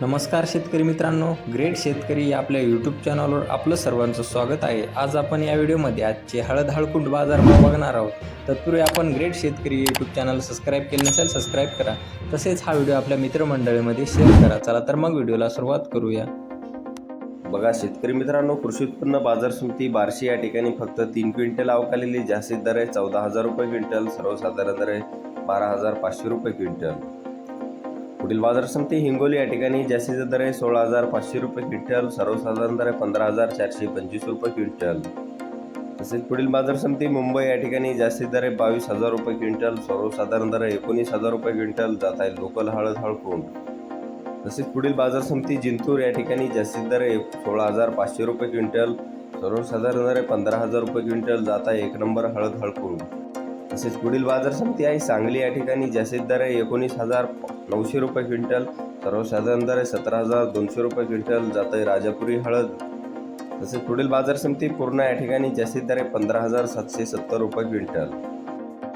नमस्कार शेतकरी मित्रांनो ग्रेट शेतकरी या आपल्या यूट्यूब चॅनलवर आपलं सर्वांचं स्वागत आहे. आज आपण या व्हिडिओमध्ये आजचे हळद हळकुंड बाजारभाव बघणार आहोत. तत्पूर्वी आपण ग्रेट शेतकरी यूट्यूब चॅनल सबस्क्राईब केले नसेल सबस्क्राईब करा. तसेच हा व्हिडिओ आपल्या मित्रमंडळीमध्ये शेअर करा. चला तर मग व्हिडिओला सुरुवात करूया. बघा शेतकरी मित्रांनो कृषी उत्पन्न बाजार समिती बार्शी या ठिकाणी फक्त तीन क्विंटल अवकालेली जास्तीत दर आहे. चौदा हजार रुपये क्विंटल सर्वसाधारण दर आहे बारा हजार पाचशे रुपये क्विंटल. पुढील बाजार समिती हिंगोली या ठिकाणी जास्तीचा दर आहे सोळा हजार पाचशे रुपये क्विंटल सर्वसाधारण दर आहे पंधरा हजार चारशे पंचवीस रुपये क्विंटल. तसेच पुढील बाजार समिती मुंबई या ठिकाणी जास्तीत दर आहे बावीस हजार रुपये क्विंटल सर्वसाधारण दर आहे एकोणीस हजार रुपये क्विंटल जात आहे लोकल हळद हळकुंड. तसेच पुढील बाजार समिती जिंतूर या ठिकाणी जास्तीत दर आहे सोळा हजार पाचशे रुपये क्विंटल सर्वसाधारण दर आहे पंधरा हजार रुपये क्विंटल जात आहे एक नंबर हळद हळकुंड. तसेच पुढील बाजार समिती आहे. सांगली या ठिकाणी जास्तीत दर आहे एकोणीस हजार नऊशे रुपये क्विंटल सर्वसाधारण दर आहे सतरा हजार दोनशे रुपये क्विंटल जात आहे राजापुरी हळद. तसेच पुढील बाजार समिती पूर्ण या ठिकाणी जास्तीत दर आहे पंधरा हजार सातशे सत्तर रुपये क्विंटल.